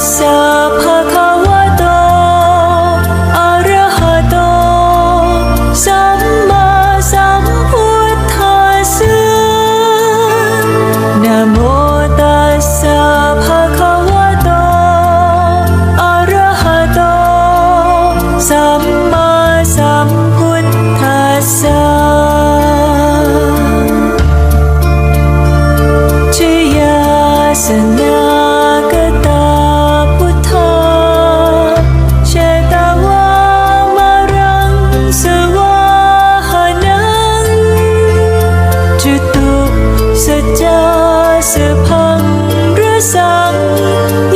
myself you.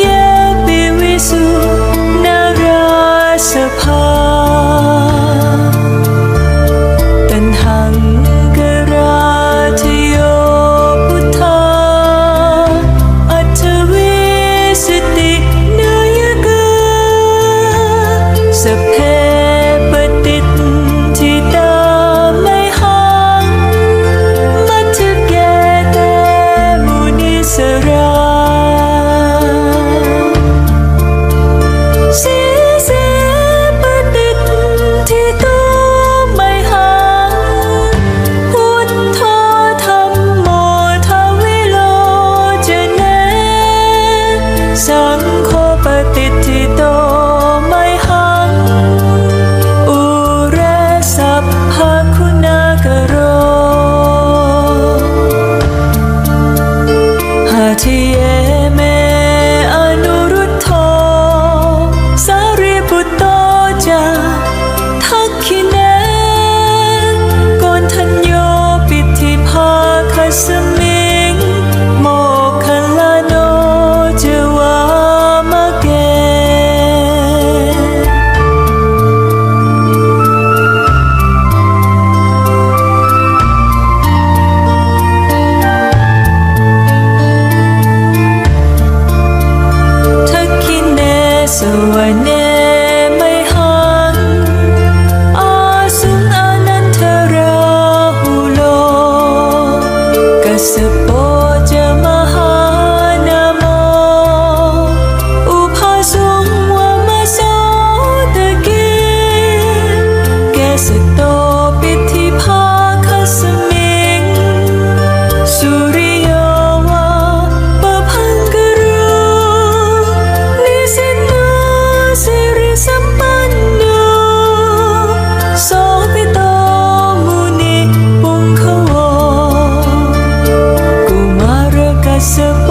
สโป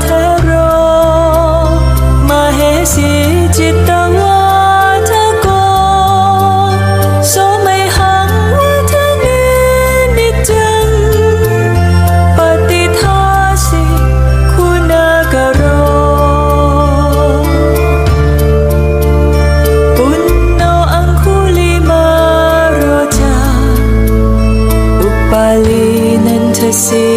เทโรมาเฮสีจิตตังวาทโกโสไมหังวิทเนนิจังปฏิทาสิคุณกโรปุณโนอังคุลิมาโรจาอุปาลีนันทสี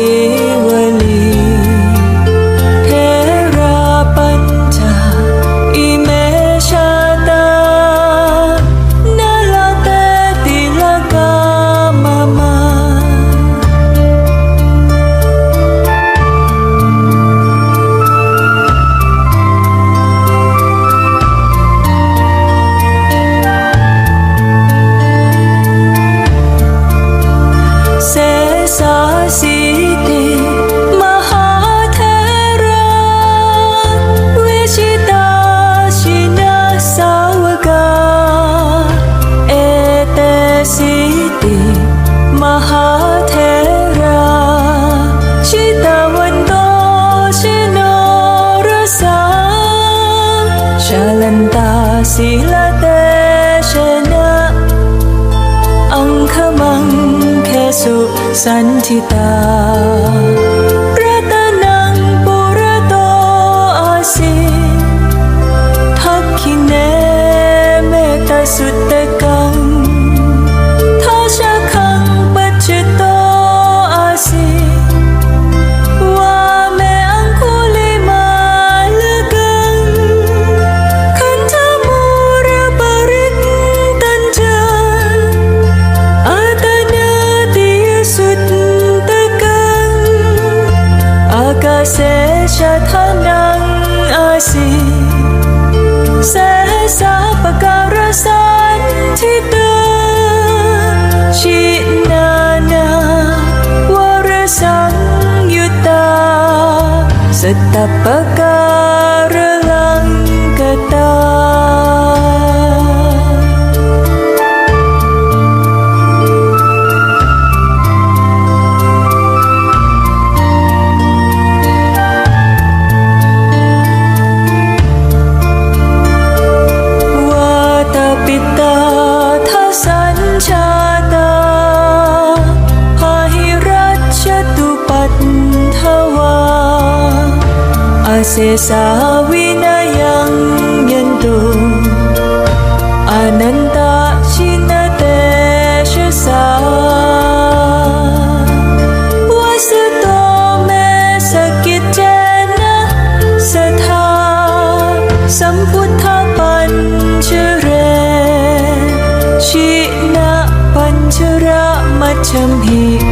是 สันทิตา ษาปการะสันที่ตึกชินานาวรสังยุตาสตป sa winayang yanto Ananta Shinatesha sa Wasato me sakit jana satha Samputha panchere Shina panchara machamhi